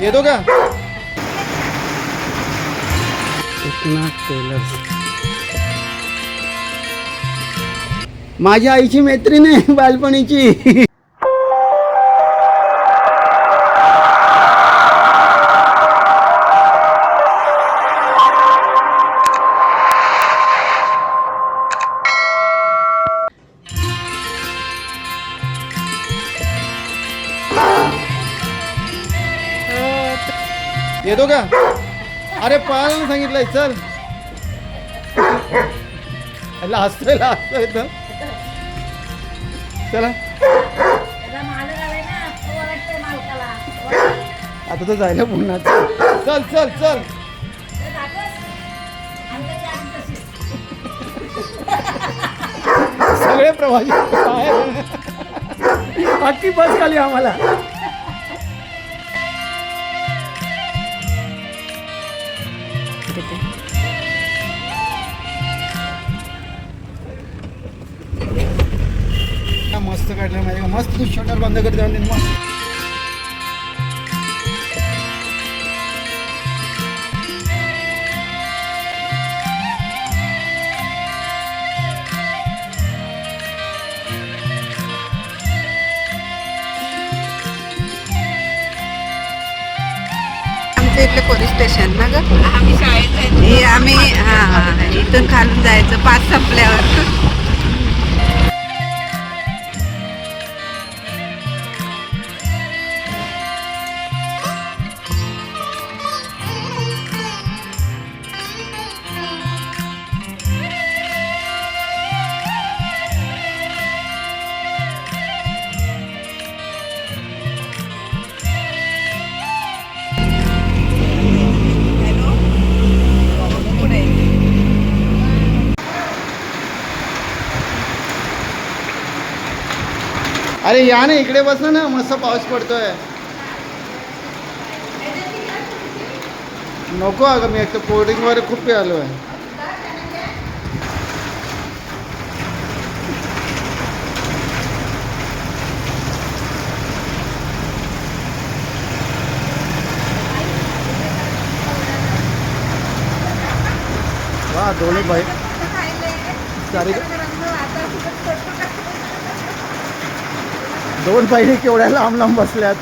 येतो का माझ्या आईची मैत्रीण आहे बालपणीची. येतो का अरे पळायला सांगितलंय चल. हसतोय हसतोय तर चला. आता तर जायला पुन्हा चल चल चल. सगळे प्रवासी बाहेर. अख्खी बस खाली आम्हाला. हा, मस्त काढलं माहिती मस्त तू शटर बंद कर जाऊन मस्त. इथलं पोलीस स्टेशन ना ग? आम्ही शाळेत आम्ही हा हा इथून खालून जायचं. पाच संपल्यावर. अरे या ना इकडे बस ना मस्त पाऊस पडतोय नको अगं मी एक तर कोल्ड्रिंकवर खूप प्यालो आहे वा दोन्ही बाई चारी दोन पायरी केवढ्या लांब लांब बसल्यात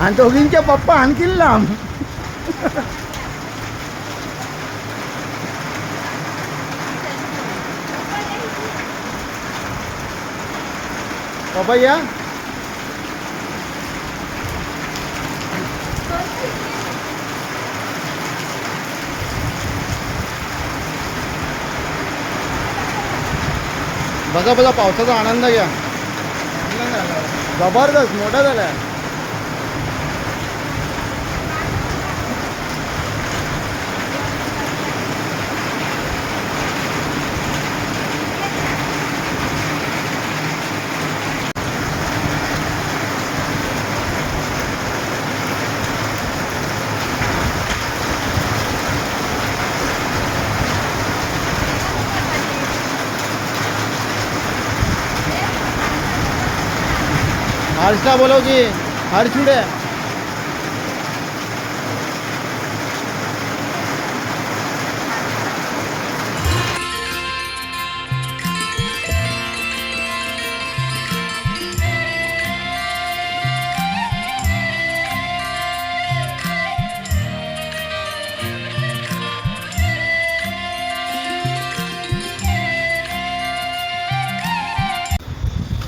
आणि दोघींचे पप्पा आणखी लांब पप्पा या बघा बघा पावसाचा आनंद घ्या. जबरदस्त मोठा झालाय. हर्षला बोलव की हर्ष उडे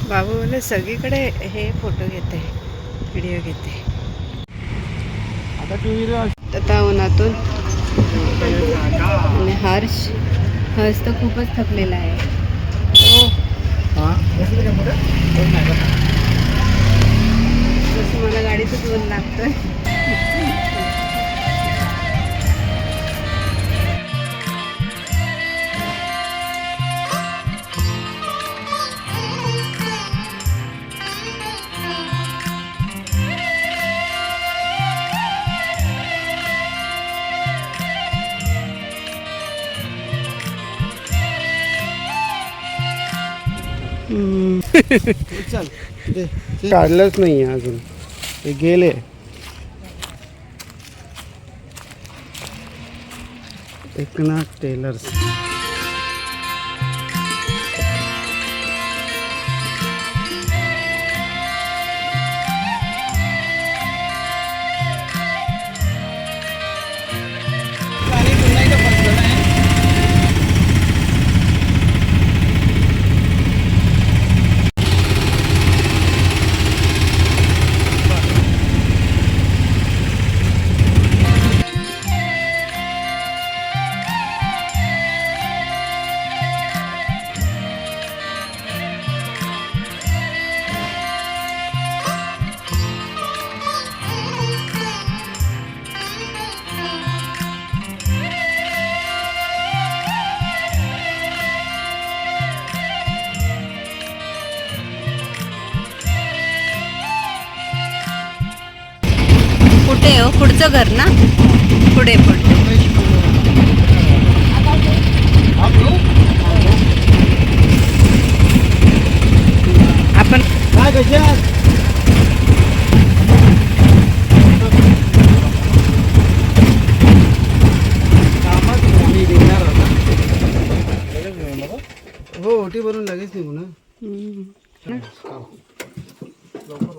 बाबू बोले सगळीकडे हे फोटो घेते व्हिडिओ घेते. आता टू व्हीलर आता उन्हातून. आणि हर्ष हर्ष तर खूपच थकलेला आहे. काढलंच नाही अजून. ते गेले. एकनाथ टेलर्स. पुढचं घर ना? पुढे पुढे.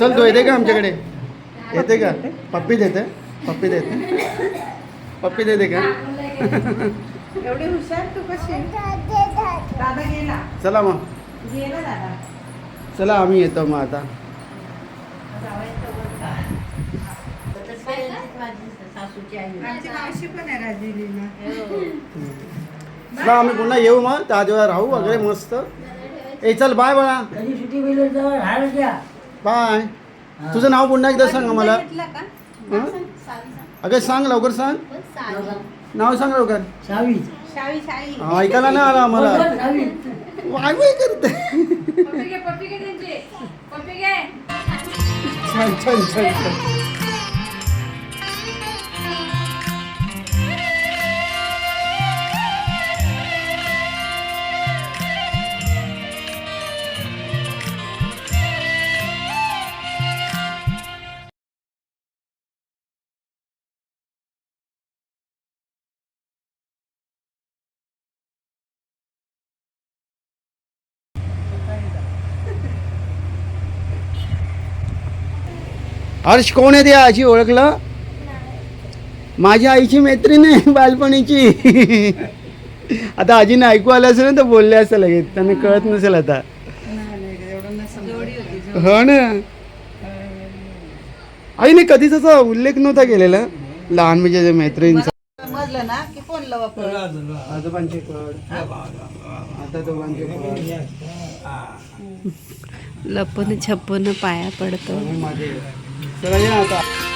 चल तू येते का आमच्याकडे? येते का? पप्पी देते पप्पी देते. पप्पी देते का? एवढी हुशार तू कशी? दादा गेला. चला मग. चला आम्ही येतो मग आता. आमची मावशी पण आहे राजेलीला. चला आम्ही पुन्हा येऊ मग. त्या दिवस राहू वगैरे मस्त. ए चल बाय बाळा. बाय तुझं नाव पुन्हा एकदा सांग हं? अगं सांग लवकर सांग. नाव सांग. लवकर. हा, ऐकायला नाही आला आम्हाला. वाय वाय करते. छान छान छान छान हर्ष कोण आहे त्या अशी ओळखलं? माझ्या आईची मैत्रीण आहे बालपणीची. आता आजीने ऐकू आलं असेल ना तर बोलले असेल लगेच. त्यांना कळत नसेल आता. हो ना. आईने कधीच असा उल्लेख नव्हता केलेला. लहान म्हणजे मैत्रिणींचा. समजलं ना की फोन लावा आजोबांचे आता दोघांचे पाया पडतो. माझे चला